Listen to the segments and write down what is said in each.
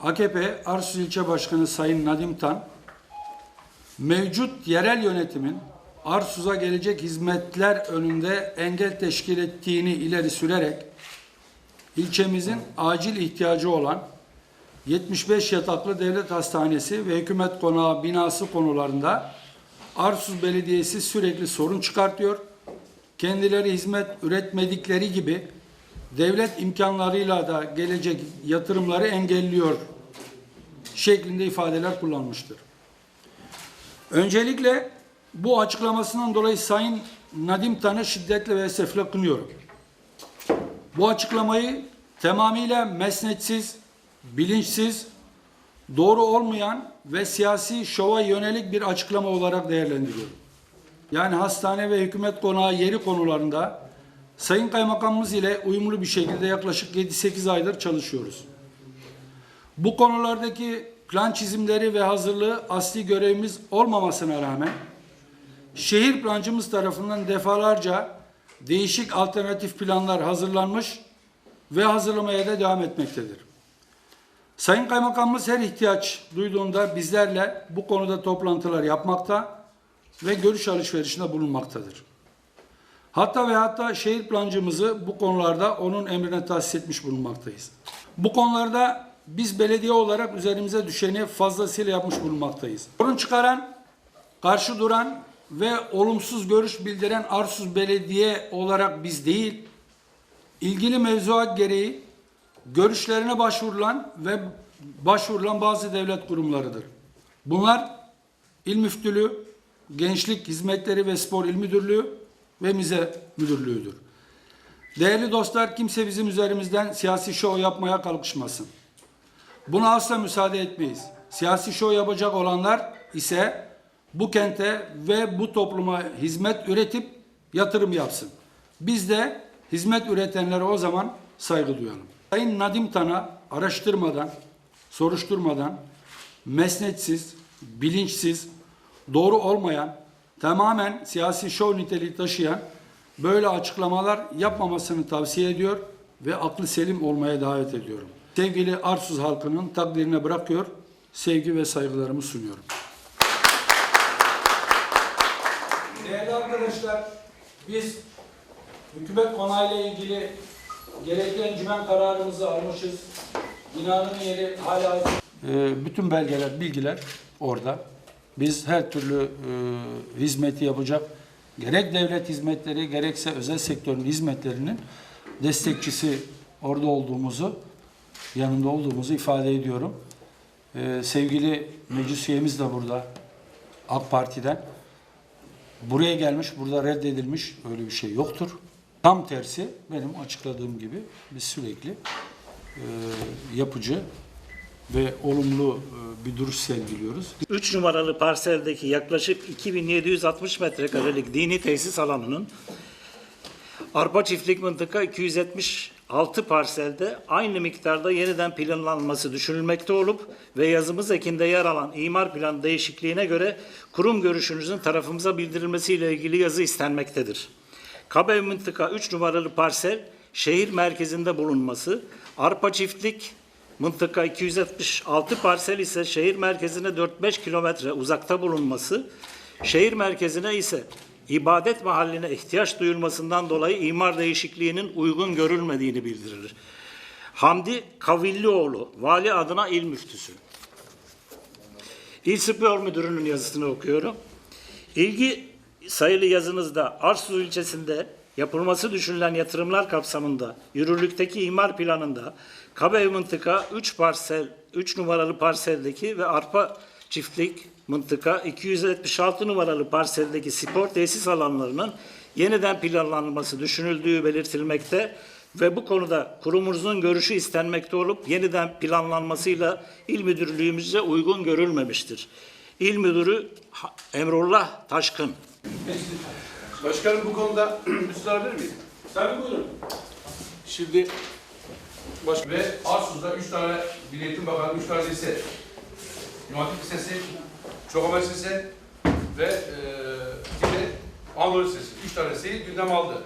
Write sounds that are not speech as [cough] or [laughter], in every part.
AKP Arsuz İlçe Başkanı Sayın Nadim Tan, mevcut yerel yönetimin Arsuz'a gelecek hizmetler önünde engel teşkil ettiğini ileri sürerek ilçemizin acil ihtiyacı olan 75 yataklı devlet hastanesi ve hükümet konağı binası konularında Arsuz Belediyesi sürekli sorun çıkartıyor. Kendileri hizmet üretmedikleri gibi devlet imkanlarıyla da gelecek yatırımları engelliyor şeklinde ifadeler kullanmıştır. Öncelikle bu açıklamasından dolayı Sayın Nadim Tan'ı şiddetle ve esefle kınıyorum. Bu açıklamayı tamamıyla mesnetsiz, bilinçsiz, doğru olmayan ve siyasi şova yönelik bir açıklama olarak değerlendiriyorum. Yani hastane ve hükümet konağı yeri konularında Sayın Kaymakamımız ile uyumlu bir şekilde yaklaşık 7-8 aydır çalışıyoruz. Bu konulardaki plan çizimleri ve hazırlığı asli görevimiz olmamasına rağmen şehir plancımız tarafından defalarca değişik alternatif planlar hazırlanmış ve hazırlamaya da devam etmektedir. Sayın Kaymakamımız her ihtiyaç duyduğunda bizlerle bu konuda toplantılar yapmakta ve görüş alışverişinde bulunmaktadır. Hatta ve hatta şehir plancımızı bu konularda onun emrine tahsis etmiş bulunmaktayız. Bu konularda biz belediye olarak üzerimize düşeni fazlasıyla yapmış bulunmaktayız. Sorun çıkaran, karşı duran ve olumsuz görüş bildiren Arsuz Belediye olarak biz değil, ilgili mevzuat gereği görüşlerine başvurulan ve başvurulan bazı devlet kurumlarıdır. Bunlar İl Müftülüğü, Gençlik Hizmetleri ve Spor İl Müdürlüğü ve Müze Müdürlüğü'dür. Değerli dostlar kimse bizim üzerimizden siyasi şov yapmaya kalkışmasın. Buna asla müsaade etmeyiz. Siyasi şov yapacak olanlar ise bu kente ve bu topluma hizmet üretip yatırım yapsın. Biz de hizmet üretenlere o zaman saygı duyalım. Sayın Nadim Tan'a araştırmadan, soruşturmadan, mesnetsiz, bilinçsiz, doğru olmayan, tamamen siyasi şov niteliği taşıyan böyle açıklamalar yapmamasını tavsiye ediyor ve aklı selim olmaya davet ediyorum. Sevgili Arsuz halkının takdirine bırakıyor, sevgi ve saygılarımı sunuyorum. Değerli arkadaşlar, biz hükümet konağıyla ilgili gerekli encümen kararımızı almışız. Binanın yeri hala... Ee, bütün belgeler, bilgiler orada. Biz her türlü e, hizmeti yapacak, gerek devlet hizmetleri, gerekse özel sektörün hizmetlerinin destekçisi orada olduğumuzu, yanında olduğumuzu ifade ediyorum. Ee, sevgili meclis üyemiz de burada, AK Parti'den. Buraya gelmiş, burada reddedilmiş öyle bir şey yoktur. Tam tersi benim açıkladığım gibi biz sürekli e, yapıcı ve olumlu e, bir duruş sergiliyoruz. 3 numaralı parseldeki yaklaşık 2760 metrekarelik dini tesis alanının Arpa Çiftlik Mıntıka 276 parselde aynı miktarda yeniden planlanması düşünülmekte olup ve yazımız ekinde yer alan imar planı değişikliğine göre kurum görüşünüzün tarafımıza bildirilmesiyle ilgili yazı istenmektedir. Kabe Mıntıka 3 numaralı parsel şehir merkezinde bulunması, Arpa Çiftlik Mıntıka 276 parsel ise şehir merkezine 4-5 kilometre uzakta bulunması, şehir merkezine ise ibadet mahalline ihtiyaç duyulmasından dolayı imar değişikliğinin uygun görülmediğini bildirilir. Hamdi Kavillioğlu, vali adına il müftüsü. İl Spor Müdürü'nün yazısını okuyorum. İlgi sayılı yazınızda Arsuz ilçesinde yapılması düşünülen yatırımlar kapsamında yürürlükteki imar planında Kabe mıntıka 3 parsel 3 numaralı parseldeki ve arpa çiftlik mıntıka 276 numaralı parseldeki spor tesis alanlarının yeniden planlanması düşünüldüğü belirtilmekte ve bu konuda kurumumuzun görüşü istenmekte olup yeniden planlanmasıyla il müdürlüğümüzce uygun görülmemiştir. İl Müdürü Emrullah Taşkın. Başkanım bu konuda [clears throat] müsaade alabilir miyim? Tabii buyurun. Şimdi baş... ve Arsuz'da üç tane Milli Eğitim Bakanı, üç tane lise, İmam Hatip Lisesi, Çokamer Lisesi ve e, de Anadolu Lisesi. Üç tane liseyi gündem aldı.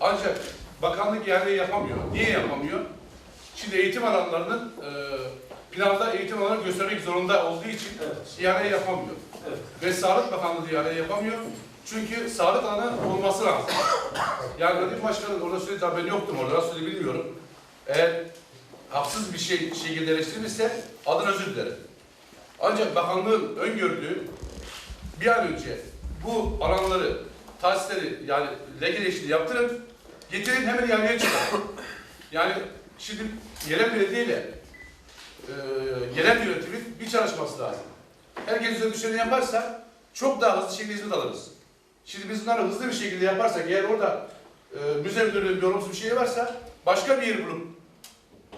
Ancak bakanlık yerine yapamıyor. Niye yapamıyor? Şimdi eğitim alanlarının e, planda eğitim olarak göstermek zorunda olduğu için ihale yapamıyor. Ve Sağlık Bakanlığı ihale yapamıyor. Çünkü sağlık alanı olması lazım. Yani Nadim Başkan'ın orada söylediği ben yoktum orada, söyledi bilmiyorum. Eğer haksız bir şey şekilde eleştirilmişse adına özür dilerim. Ancak bakanlığın öngördüğü bir an önce bu alanları, tahsisleri yani legeleşini yaptırın, getirin hemen ihaleye çıkarın. Yani şimdi yerel belediye ile e, genel yönetimin bir çalışması lazım. Herkes üzerine düşeni yaparsa çok daha hızlı şekilde hizmet alırız. Şimdi biz bunları hızlı bir şekilde yaparsak eğer orada e, müze müdürlüğü bir olumsuz bir şey varsa başka bir yer bulup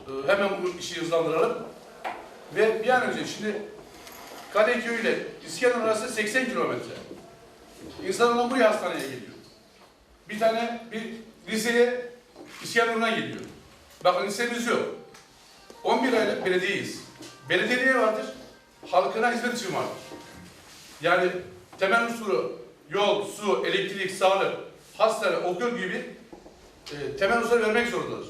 e, hemen bu işi hızlandıralım. Ve bir an önce şimdi Kadıköy ile İskenderun arası 80 kilometre. İnsanlar buraya hastaneye geliyor. Bir tane bir liseye İskenderun'a geliyor. Bakın lisemiz yok. 11 aylık belediyeyiz. Belediye niye vardır? Halkına hizmet için vardır. Yani temel unsuru yol, su, elektrik, sağlık, hastane, okul gibi e, temel unsurları vermek zorundadır.